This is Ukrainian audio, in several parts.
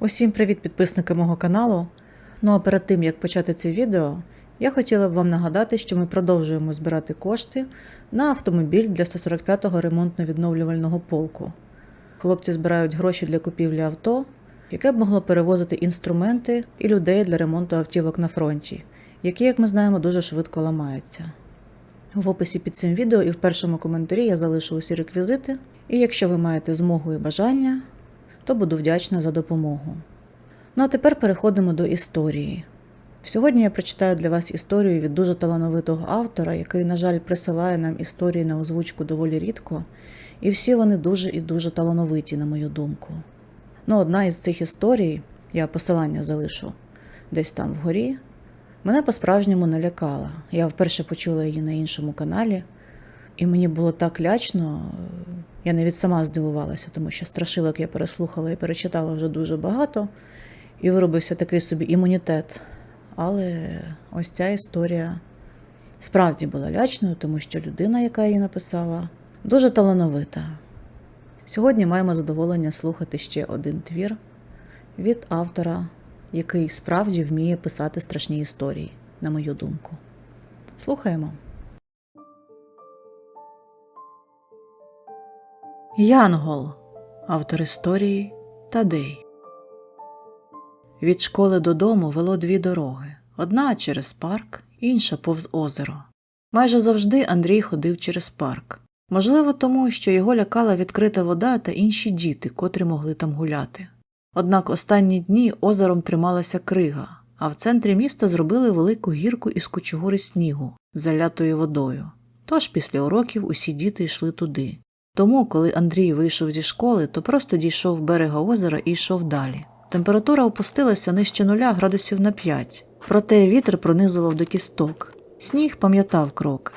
Усім привіт, підписники мого каналу. Ну а перед тим як почати це відео, я хотіла б вам нагадати, що ми продовжуємо збирати кошти на автомобіль для 145-го ремонтно-відновлювального полку. Хлопці збирають гроші для купівлі авто, яке б могло перевозити інструменти і людей для ремонту автівок на фронті, які, як ми знаємо, дуже швидко ламаються. В описі під цим відео і в першому коментарі я залишу усі реквізити, і якщо ви маєте змогу і бажання, то буду вдячна за допомогу. Ну а тепер переходимо до історії. Сьогодні я прочитаю для вас історію від дуже талановитого автора, який, на жаль, присилає нам історії на озвучку доволі рідко, і всі вони дуже і дуже талановиті, на мою думку. Ну, одна із цих історій, я посилання залишу десь там вгорі, мене по-справжньому налякала. Я вперше почула її на іншому каналі, і мені було так лячно, я навіть сама здивувалася, тому що страшилок я переслухала і перечитала вже дуже багато, і виробився такий собі імунітет. Але ось ця історія справді була лячною, тому що людина, яка її написала, дуже талановита. Сьогодні маємо задоволення слухати ще один твір від автора, який справді вміє писати страшні історії, на мою думку. Слухаємо. Янгол, автор історії Тадей. Від школи додому вело дві дороги: одна через парк, інша повз озеро. Майже завжди Андрій ходив через парк. Можливо, тому, що його лякала відкрита вода та інші діти, котрі могли там гуляти. Однак останні дні озером трималася крига, а в центрі міста зробили велику гірку із кучугури снігу, залятою водою. Тож після уроків усі діти йшли туди. Тому, коли Андрій вийшов зі школи, то просто дійшов берега озера і йшов далі. Температура опустилася нижче нуля градусів на 5, проте вітер пронизував до кісток. Сніг пам'ятав кроки.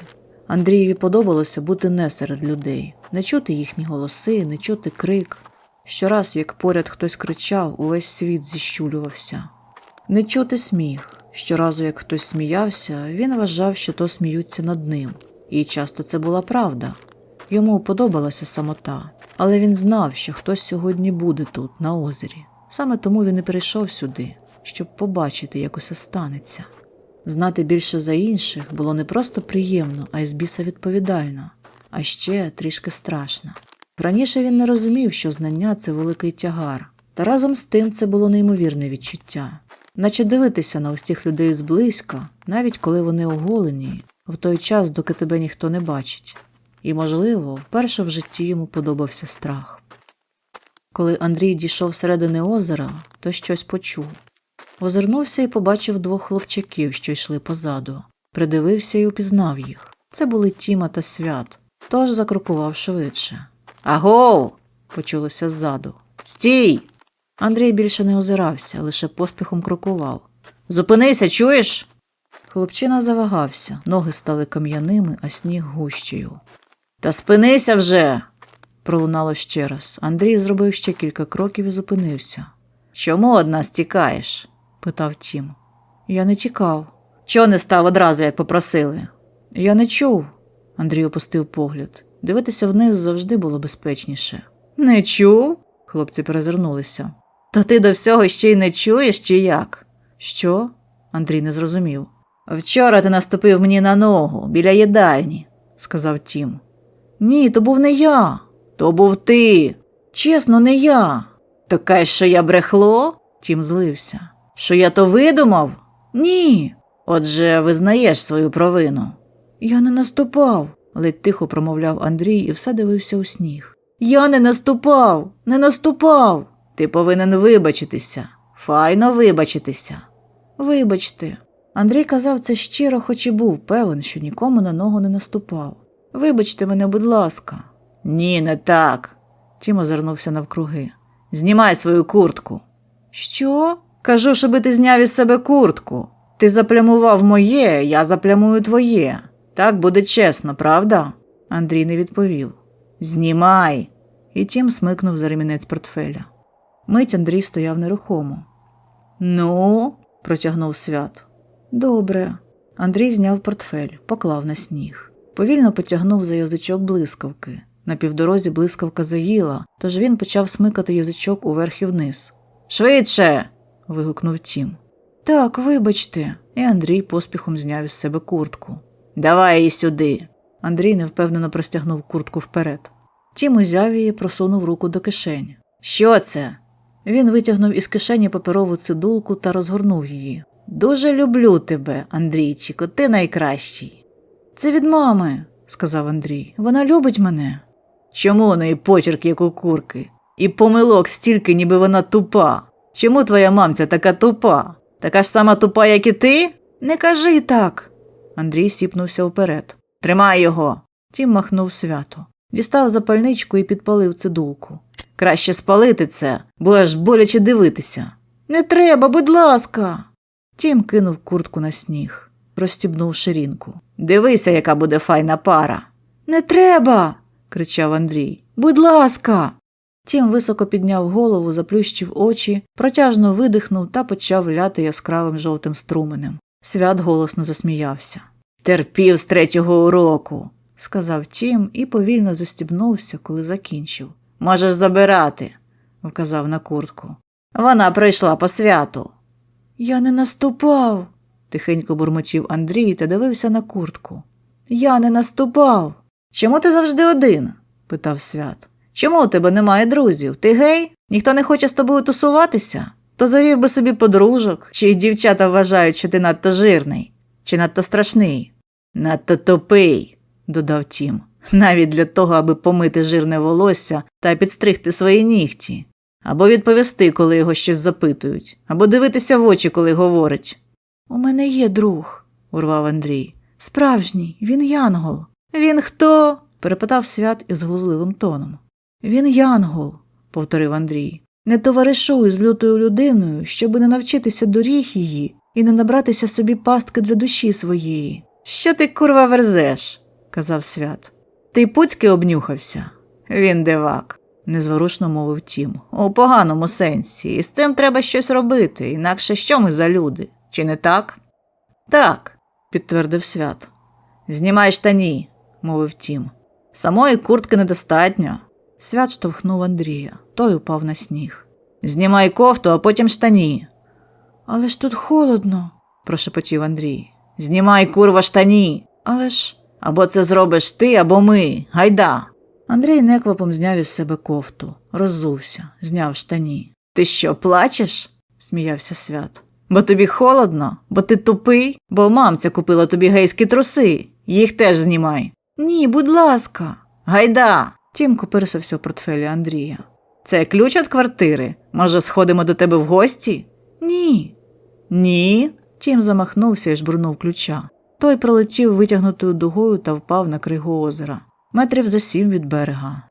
Андрієві подобалося бути не серед людей, не чути їхні голоси, не чути крик. Щораз, як поряд хтось кричав, увесь світ зіщулювався. Не чути сміх. Щоразу, як хтось сміявся, він вважав, що то сміються над ним. І часто це була правда. Йому подобалася самота, але він знав, що хтось сьогодні буде тут, на озері. Саме тому він і прийшов сюди, щоб побачити, як усе станеться. Знати більше за інших було не просто приємно, а й з біса відповідально, а ще трішки страшно. Раніше він не розумів, що знання це великий тягар, та разом з тим це було неймовірне відчуття, наче дивитися на усіх людей зблизька, навіть коли вони оголені, в той час, доки тебе ніхто не бачить. І, можливо, вперше в житті йому подобався страх. Коли Андрій дійшов середини озера, то щось почув. Озирнувся і побачив двох хлопчаків, що йшли позаду. Придивився і упізнав їх. Це були Тіма та свят, тож закрокував швидше. Агов. почулося ззаду. Стій. Андрій більше не озирався, лише поспіхом крокував. Зупинися, чуєш? Хлопчина завагався, ноги стали кам'яними, а сніг гущею. Та спинися вже. пролунало ще раз. Андрій зробив ще кілька кроків і зупинився. Чому од нас тікаєш? питав Тім. Я не тікав. Чого не став одразу, як попросили? Я не чув. Андрій опустив погляд. Дивитися вниз завжди було безпечніше. Не чув? Хлопці перезирнулися. То ти до всього ще й не чуєш, чи як? Що? Андрій не зрозумів. Вчора ти наступив мені на ногу біля їдальні, сказав Тім. Ні, то був не я. То був ти. Чесно, не я. То кай, що я брехло? Тім злився. Що я то видумав? Ні. Отже, визнаєш свою провину. Я не наступав, ледь тихо промовляв Андрій і все дивився у сніг. Я не наступав, не наступав. Ти повинен вибачитися. Файно вибачитися. Вибачте. Андрій казав це щиро, хоч і був певен, що нікому на ногу не наступав. Вибачте мене, будь ласка. Ні, не так. Тім озирнувся навкруги. Знімай свою куртку. Що? Кажу, щоби ти зняв із себе куртку. Ти заплямував моє, я заплямую твоє. Так буде чесно, правда? Андрій не відповів. Знімай. І тім смикнув за ремінець портфеля. Мить Андрій стояв нерухомо. Ну, протягнув свят. Добре. Андрій зняв портфель, поклав на сніг. Повільно потягнув за язичок блискавки. На півдорозі блискавка заїла, тож він почав смикати язичок уверх і вниз. Швидше. вигукнув Тім. Так, вибачте. І Андрій поспіхом зняв із себе куртку. Давай її сюди. Андрій невпевнено простягнув куртку вперед. Тім узяв її, просунув руку до кишені. Що це? Він витягнув із кишені паперову цидулку та розгорнув її. Дуже люблю тебе, Андрійчику, ти найкращий. Це від мами, сказав Андрій. Вона любить мене. Чому у неї почерк, як у курки? І помилок стільки, ніби вона тупа. Чому твоя мамця така тупа? Така ж сама тупа, як і ти? Не кажи так. Андрій сіпнувся вперед. Тримай його. Тім махнув свято. Дістав запальничку і підпалив цидулку. Краще спалити це, бо аж боляче дивитися. Не треба, будь ласка. Тім кинув куртку на сніг, розстібнув ширинку. Дивися, яка буде файна пара. Не треба. кричав Андрій. Будь ласка. Тім високо підняв голову, заплющив очі, протяжно видихнув та почав ляти яскравим жовтим струменем. Свят голосно засміявся. Терпів з третього уроку, сказав Тім і повільно застібнувся, коли закінчив. Можеш забирати, вказав на куртку. Вона прийшла по святу. Я не наступав, тихенько бурмотів Андрій та дивився на куртку. Я не наступав. Чому ти завжди один? питав свят. Чому у тебе немає друзів? Ти гей? Ніхто не хоче з тобою тусуватися? То завів би собі подружок, чи їх дівчата вважають, що ти надто жирний, чи надто страшний, надто тупий, додав Тім, навіть для того, аби помити жирне волосся та підстригти свої нігті, або відповісти, коли його щось запитують, або дивитися в очі, коли говорить. У мене є друг, урвав Андрій. Справжній, він янгол. Він хто? перепитав свят із глузливим тоном. Він янгол, повторив Андрій. Не товаришуй з лютою людиною, щоби не навчитися доріг її і не набратися собі пастки для душі своєї. Що ти, курва, верзеш? казав свят. Ти пуцьки обнюхався? Він дивак, незворушно мовив Тім. У поганому сенсі, і з цим треба щось робити, інакше що ми за люди? Чи не так? Так, підтвердив свят. Знімай штані, мовив Тім. Самої куртки недостатньо. Свят штовхнув Андрія, той упав на сніг. Знімай кофту, а потім штані. Але ж тут холодно, прошепотів Андрій. Знімай, курва, штані. Але ж. Або це зробиш ти, або ми. Гайда. Андрій неквапом зняв із себе кофту, роззувся, зняв штані. Ти що, плачеш? сміявся свят. Бо тобі холодно, бо ти тупий, бо мамця купила тобі гейські труси. Їх теж знімай. Ні, будь ласка. Гайда. Тім купирсився в портфелі Андрія. Це ключ від квартири? Може, сходимо до тебе в гості? Ні. Ні. Тім замахнувся і жбурнув ключа. Той пролетів витягнутою дугою та впав на кригу озера, метрів за сім від берега.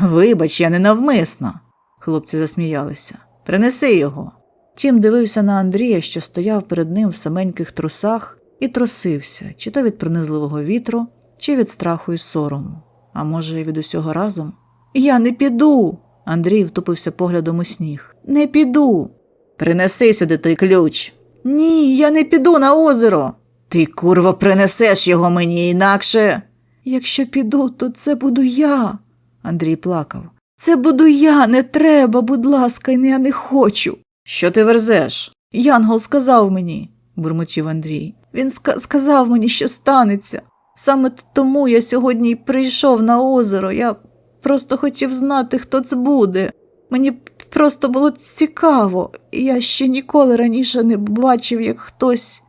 Вибач, я ненавмисно. Хлопці засміялися. Принеси його. Тім дивився на Андрія, що стояв перед ним в саменьких трусах, і трусився, чи то від пронизливого вітру, чи від страху і сорому, а може, від усього разом. Я не піду. Андрій втупився поглядом у сніг. Не піду. Принеси сюди той ключ. Ні, я не піду на озеро. Ти, курво, принесеш його мені інакше. Якщо піду, то це буду я. Андрій плакав. Це буду я, не треба, будь ласка, я не хочу. Що ти верзеш? Янгол сказав мені, бурмотів Андрій. Він ска- сказав мені, що станеться. Саме тому я сьогодні й прийшов на озеро. Я просто хотів знати, хто це буде. Мені просто було цікаво. Я ще ніколи раніше не бачив, як хтось.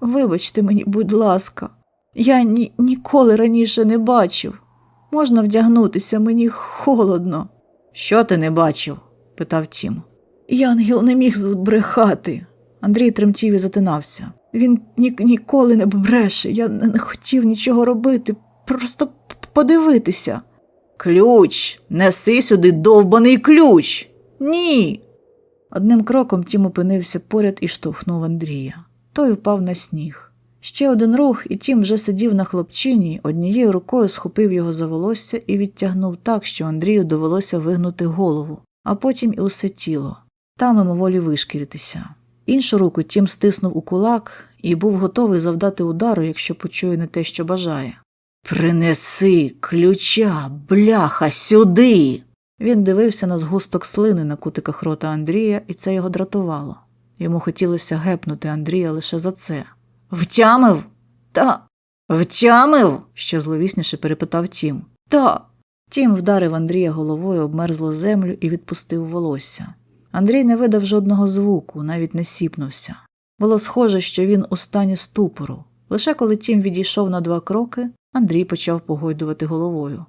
Вибачте мені, будь ласка, я ні- ніколи раніше не бачив. Можна вдягнутися, мені холодно. Що ти не бачив? питав Тім. Янгел не міг збрехати. Андрій тремтів і затинався. Він ні- ніколи не бреше. Я не хотів нічого робити, просто подивитися. Ключ, неси сюди довбаний ключ. Ні. Одним кроком Тім опинився поряд і штовхнув Андрія. Той впав на сніг. Ще один рух, і Тім вже сидів на хлопчині, однією рукою схопив його за волосся і відтягнув так, що Андрію довелося вигнути голову, а потім і усе тіло, та мимоволі вишкіритися. Іншу руку Тім стиснув у кулак і був готовий завдати удару, якщо почує не те, що бажає. Принеси ключа, бляха, сюди. Він дивився на згусток слини на кутиках рота Андрія, і це його дратувало. Йому хотілося гепнути Андрія лише за це. Втямив? Та. Втямив? ще зловісніше перепитав Тім. Та. Тім вдарив Андрія головою об мерзлу землю і відпустив волосся. Андрій не видав жодного звуку, навіть не сіпнувся. Було схоже, що він у стані ступору. Лише коли Тім відійшов на два кроки, Андрій почав погойдувати головою.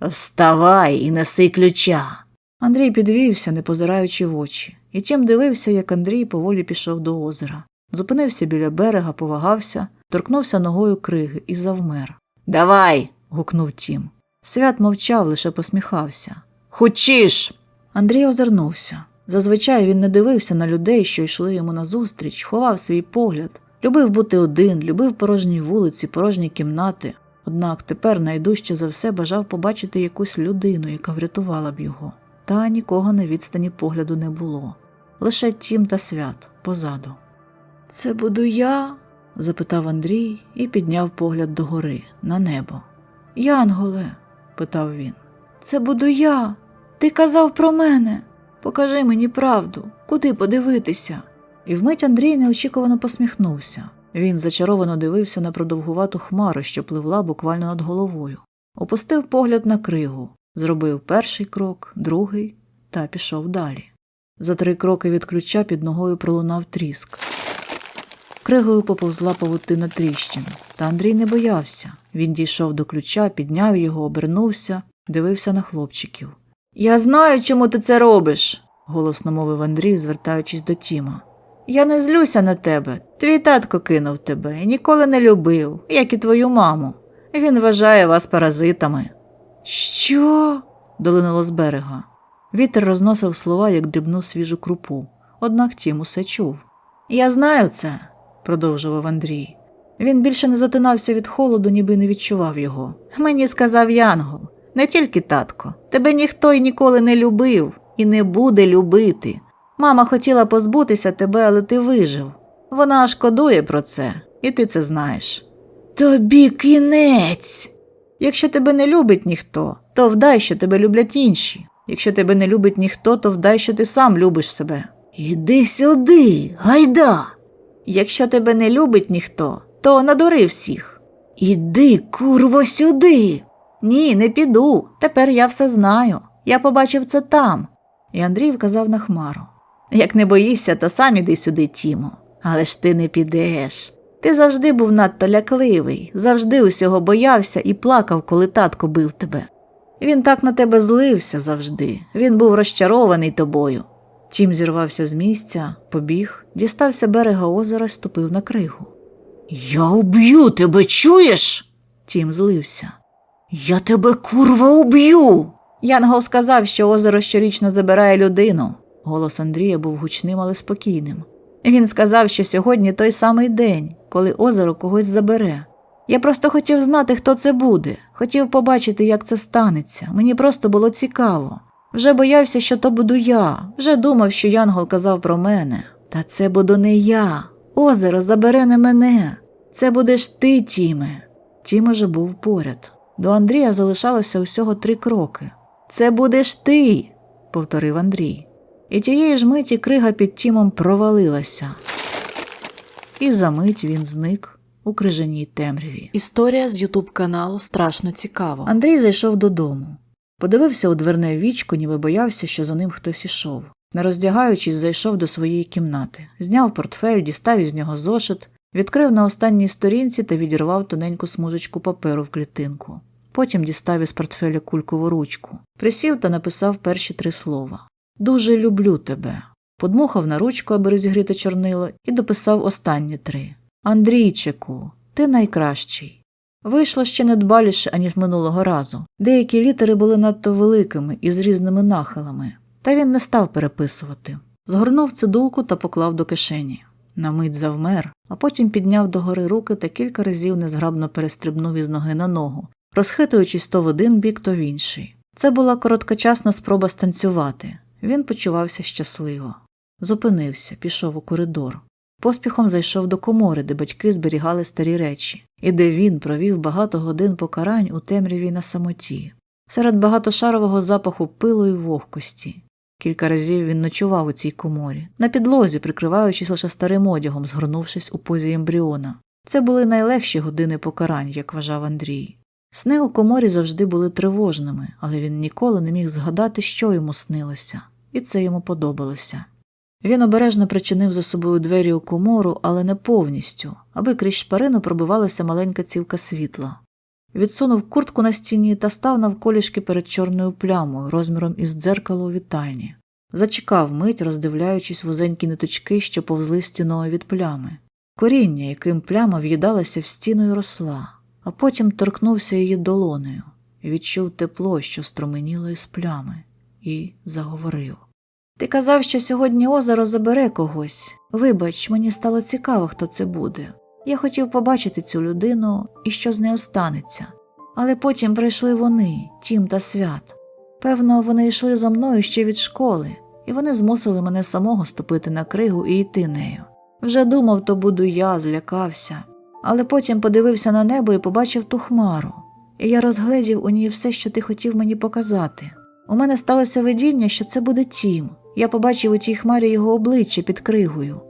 Вставай і неси ключа. Андрій підвівся, не позираючи в очі, і тім дивився, як Андрій поволі пішов до озера. Зупинився біля берега, повагався, торкнувся ногою криги і завмер. Давай. гукнув Тім. Свят мовчав, лише посміхався. Хочеш. Андрій озирнувся. Зазвичай він не дивився на людей, що йшли йому назустріч, ховав свій погляд, любив бути один, любив порожні вулиці, порожні кімнати. Однак тепер найдужче за все бажав побачити якусь людину, яка врятувала б його. Та нікого на відстані погляду не було. Лише тім та свят позаду. Це буду я? запитав Андрій і підняв погляд догори, на небо. Янголе, питав він. Це буду я. Ти казав про мене. Покажи мені правду, куди подивитися. І вмить Андрій неочікувано посміхнувся. Він зачаровано дивився на продовгувату хмару, що пливла буквально над головою. Опустив погляд на кригу, зробив перший крок, другий та пішов далі. За три кроки від ключа під ногою пролунав тріск. Кригою поповзла павутина тріщин, та Андрій не боявся. Він дійшов до ключа, підняв його, обернувся, дивився на хлопчиків. Я знаю, чому ти це робиш, голосно мовив Андрій, звертаючись до Тіма. Я не злюся на тебе. Твій татко кинув тебе і ніколи не любив, як і твою маму. Він вважає вас паразитами. Що? долинуло з берега. Вітер розносив слова, як дрібну свіжу крупу, однак Тім усе чув. Я знаю це, продовжував Андрій. Він більше не затинався від холоду, ніби не відчував його. Мені сказав Янгол, не тільки татко, тебе ніхто й ніколи не любив і не буде любити. Мама хотіла позбутися тебе, але ти вижив. Вона шкодує про це, і ти це знаєш. Тобі кінець. Якщо тебе не любить ніхто, то вдай, що тебе люблять інші. Якщо тебе не любить ніхто, то вдай, що ти сам любиш себе. Іди сюди, гайда. Якщо тебе не любить ніхто, то надури всіх. Іди, курво, сюди. Ні, не піду. Тепер я все знаю. Я побачив це там. І Андрій вказав на хмару. Як не боїшся, то сам іди сюди, Тімо. Але ж ти не підеш. Ти завжди був надто лякливий, завжди усього боявся і плакав, коли татко бив тебе. Він так на тебе злився завжди, він був розчарований тобою. Тім зірвався з місця, побіг, дістався берега озера, ступив на кригу. Я уб'ю тебе, чуєш? Тім злився. Я тебе курва уб'ю. Янгол сказав, що озеро щорічно забирає людину. Голос Андрія був гучним, але спокійним. Він сказав, що сьогодні той самий день, коли озеро когось забере. Я просто хотів знати, хто це буде, хотів побачити, як це станеться. Мені просто було цікаво. Вже боявся, що то буду я, вже думав, що Янгол казав про мене. Та це буду не я. Озеро забере не мене. Це будеш ти, Тіме. Тім уже був поряд. До Андрія залишалося усього три кроки. Це будеш ти, повторив Андрій. І тієї ж миті крига під Тімом провалилася. І за мить він зник у крижаній темряві. Історія з Ютуб каналу страшно цікаво. Андрій зайшов додому. Подивився у дверне вічко, ніби боявся, що за ним хтось ішов. Не роздягаючись, зайшов до своєї кімнати, зняв портфель, дістав із нього зошит, відкрив на останній сторінці та відірвав тоненьку смужечку паперу в клітинку. Потім дістав із портфеля кулькову ручку, присів та написав перші три слова Дуже люблю тебе. Подмухав на ручку, аби розігріти чорнило, і дописав останні три Андрійчику, ти найкращий. Вийшло ще недбаліше, аніж минулого разу. Деякі літери були надто великими і з різними нахилами, та він не став переписувати. Згорнув цидулку та поклав до кишені. На мить завмер, а потім підняв догори руки та кілька разів незграбно перестрибнув із ноги на ногу, розхитуючись то в один бік, то в інший. Це була короткочасна спроба станцювати. Він почувався щасливо. Зупинився, пішов у коридор. Поспіхом зайшов до комори, де батьки зберігали старі речі, і де він провів багато годин покарань у темряві на самоті. серед багатошарового запаху пилу і вогкості. Кілька разів він ночував у цій коморі, на підлозі, прикриваючись лише старим одягом, згорнувшись у позі ембріона. Це були найлегші години покарань, як вважав Андрій. Сни у коморі завжди були тривожними, але він ніколи не міг згадати, що йому снилося, і це йому подобалося. Він обережно причинив за собою двері у комору, але не повністю, аби крізь шпарину пробивалася маленька цівка світла. Відсунув куртку на стіні та став навколішки перед чорною плямою, розміром із дзеркало у вітальні. Зачекав мить, роздивляючись вузенькі ниточки, що повзли стіною від плями. Коріння, яким пляма в'їдалася в стіну і росла, а потім торкнувся її долонею і відчув тепло, що струменіло із плями, і заговорив. Ти казав, що сьогодні озеро забере когось. Вибач, мені стало цікаво, хто це буде. Я хотів побачити цю людину і що з нею станеться. Але потім прийшли вони, Тім та свят. Певно, вони йшли за мною ще від школи, і вони змусили мене самого ступити на кригу і йти нею. Вже думав, то буду я, злякався, але потім подивився на небо і побачив ту хмару, і я розгледів у ній все, що ти хотів мені показати. У мене сталося видіння, що це буде Тім. Я побачив у тій хмарі його обличчя під кригою.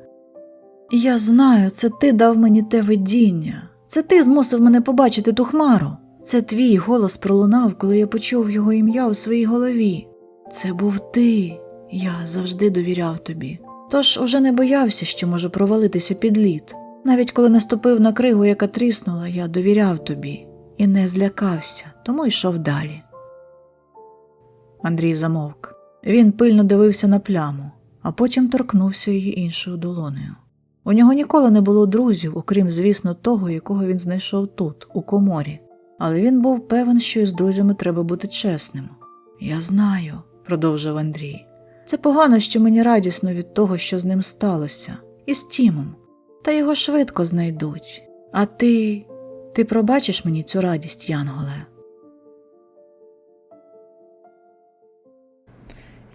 Я знаю, це ти дав мені те видіння. Це ти змусив мене побачити ту хмару. Це твій голос пролунав, коли я почув його ім'я у своїй голові. Це був ти. Я завжди довіряв тобі. Тож уже не боявся, що можу провалитися під лід. Навіть коли наступив на кригу, яка тріснула, я довіряв тобі і не злякався, тому йшов далі. Андрій замовк. Він пильно дивився на пляму, а потім торкнувся її іншою долонею. У нього ніколи не було друзів, окрім, звісно, того, якого він знайшов тут, у коморі, але він був певен, що із друзями треба бути чесним. Я знаю, продовжив Андрій. Це погано, що мені радісно від того, що з ним сталося, і з Тімом. Та його швидко знайдуть. А ти. ти пробачиш мені цю радість, Янголе?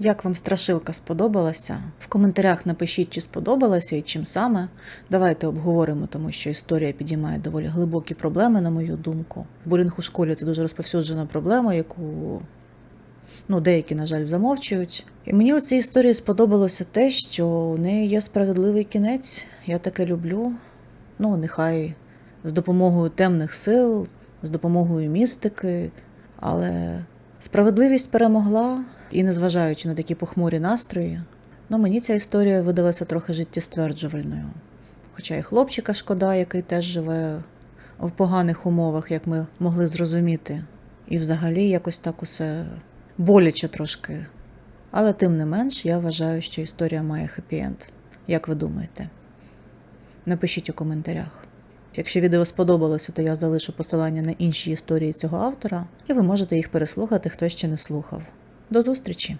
Як вам страшилка сподобалася? В коментарях напишіть, чи сподобалася і чим саме. Давайте обговоримо, тому що історія підіймає доволі глибокі проблеми, на мою думку. Булінг у школі це дуже розповсюджена проблема, яку ну, деякі, на жаль, замовчують. І мені у цій історії сподобалося те, що у неї є справедливий кінець. Я таке люблю. Ну, нехай з допомогою темних сил, з допомогою містики, але справедливість перемогла. І незважаючи на такі похмурі настрої, ну мені ця історія видалася трохи життєстверджувальною. Хоча і хлопчика шкода, який теж живе в поганих умовах, як ми могли зрозуміти, і взагалі якось так усе боляче трошки. Але тим не менш, я вважаю, що історія має хеппі-енд. Як ви думаєте? Напишіть у коментарях. Якщо відео сподобалося, то я залишу посилання на інші історії цього автора, і ви можете їх переслухати, хто ще не слухав. До зустрічі!